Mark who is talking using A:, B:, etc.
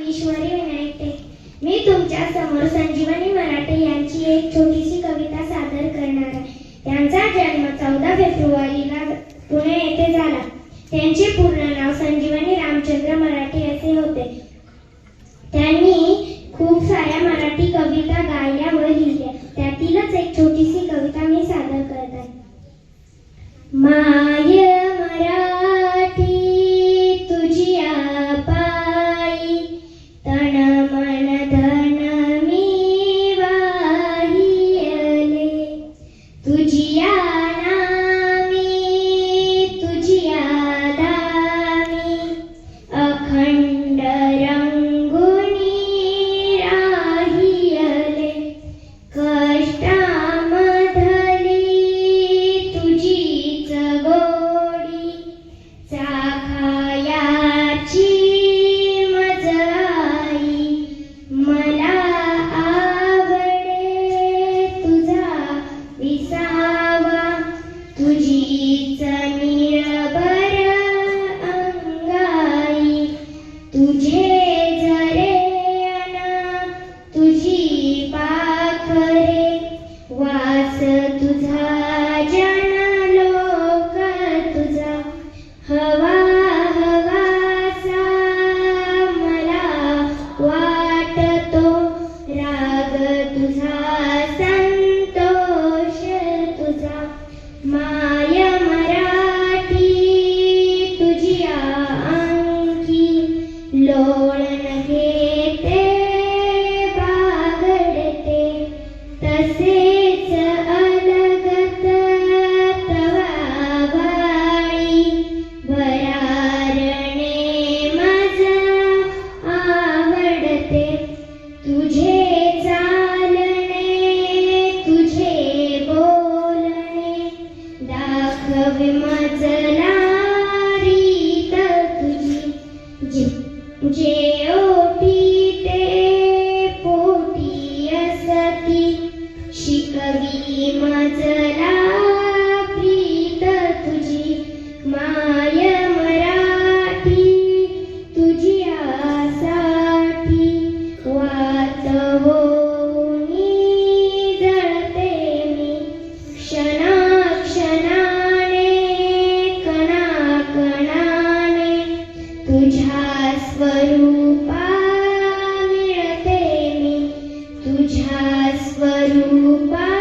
A: ईश्वरी विनायके मी तुमच्यासमोर संजीवनी मराठे यांची एक छोटीशी कविता सादर करणार आहे. त्यांचा जन्म चौदा फेब्रुवारीला पुणे येथे झाला. त्यांचे पूर्ण नाव संजीवनी रामचंद्र मराठे असे होते. त्यांनी खूप साऱ्या मराठी कविता गायल्या व लिहिल्या. त्यातीलच एक छोटीशी कविता मी सादर करत आहे. माये तुझे स्वरूपा मिळते मी. तुझ्या स्वरूपा